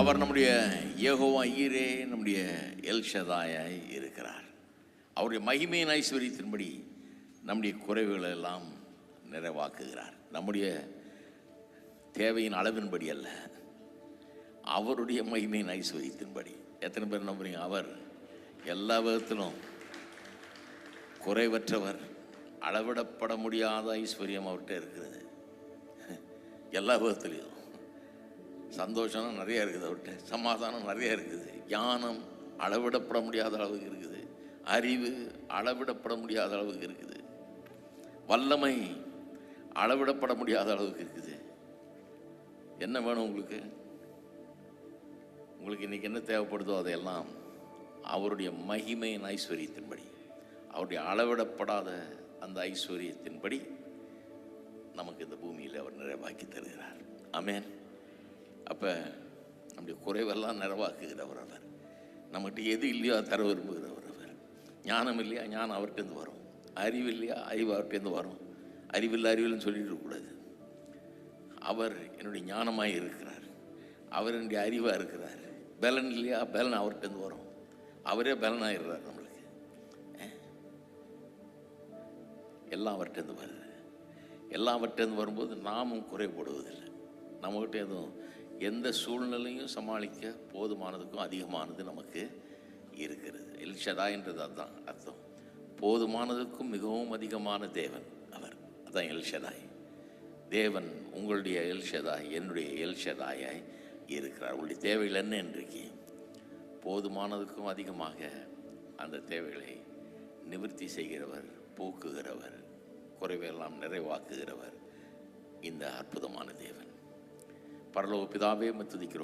அவர் நம்முடைய ஏகோவா ஈரே நம்முடைய எல்ஷதாயாய் இருக்கிறார். அவருடைய மகிமையின் ஐஸ்வர்யத்தின்படி நம்முடைய குறைவுகளை எல்லாம் நிறைவாக்குகிறார். நம்முடைய தேவையின் அளவின்படி அல்ல அவருடைய மகிமையின் ஐஸ்வர்யத்தின்படி. எத்தனை பேர் நம்புறீங்க? அவர் எல்லா விதத்திலும் குறைவற்றவர். அளவிடப்பட முடியாத ஐஸ்வர்யம் அவர்கிட்ட இருக்கிறது. எல்லா விதத்துலேயும். சந்தோஷம் நிறைய இருக்குது அவர்கிட்ட. சமாதானம் நிறைய இருக்குது. ஞானம் அளவிடப்பட முடியாத அளவுக்கு இருக்குது. அறிவு அளவிடப்பட முடியாத அளவுக்கு இருக்குது. வல்லமை அளவிடப்பட முடியாத அளவுக்கு இருக்குது. என்ன வேணும் உங்களுக்கு? உங்களுக்கு இன்னைக்கு என்ன தேவைப்படுதோ அதையெல்லாம் அவருடைய மகிமையின் ஐஸ்வர்யத்தின்படி அவருடைய அளவிடப்படாத அந்த ஐஸ்வர்யத்தின்படி நமக்கு இந்த பூமியில் அவர் நிறைவாக்கி தருகிறார். அமேன் அப்போ நம்முடைய குறைவெல்லாம் நிறவாக்குகிறவர் அவர். நம்மகிட்ட எது இல்லையோ அதை தர விரும்புகிறவர் அவர். ஞானம் இல்லையா? ஞானம் அவர்கிட்டருந்து வரும். அறிவு இல்லையா? அறிவு அவர்கிட்டருந்து வரும். அறிவில்லை அறிவில்லைன்னு சொல்லிட்டு இருக்கக்கூடாது. அவர் என்னுடைய ஞானமாக இருக்கிறார். அவர் என்னுடைய அறிவாக இருக்கிறார். பலன் இல்லையா? பலன் அவர்கிட்டருந்து வரும். அவரே பலனாகிடுறார் நம்மளுக்கு. எல்லாம் அவர்கிட்டருந்து வருது. எல்லாம் அவர்கிட்டருந்து வரும்போது நாமும் குறைபடுவதில்லை. நம்மகிட்ட எதுவும் எந்த சூழ்நிலையும் சமாளிக்க போதுமானதுக்கும் அதிகமானது நமக்கு இருக்கிறது. எல்ஷதான்றது அதுதான் அர்த்தம். போதுமானதுக்கும் மிகவும் அதிகமான தேவன் அவர். அதான் எல்ஷதாய் தேவன் உங்களுடைய எல்ஷதாய் என்னுடைய எல்ஷதாயாய் இருக்கிறார். உங்களுடைய தேவைகள் என்ன இன்றைக்கு? போதுமானதுக்கும் அதிகமாக அந்த தேவைகளை நிவர்த்தி செய்கிறவர் போக்குகிறவர் குறைவையெல்லாம் நிறைவாக்குகிறவர் இந்த அற்புதமான தேவன். பரலோக பிதாவே துதிக்கிறோம்.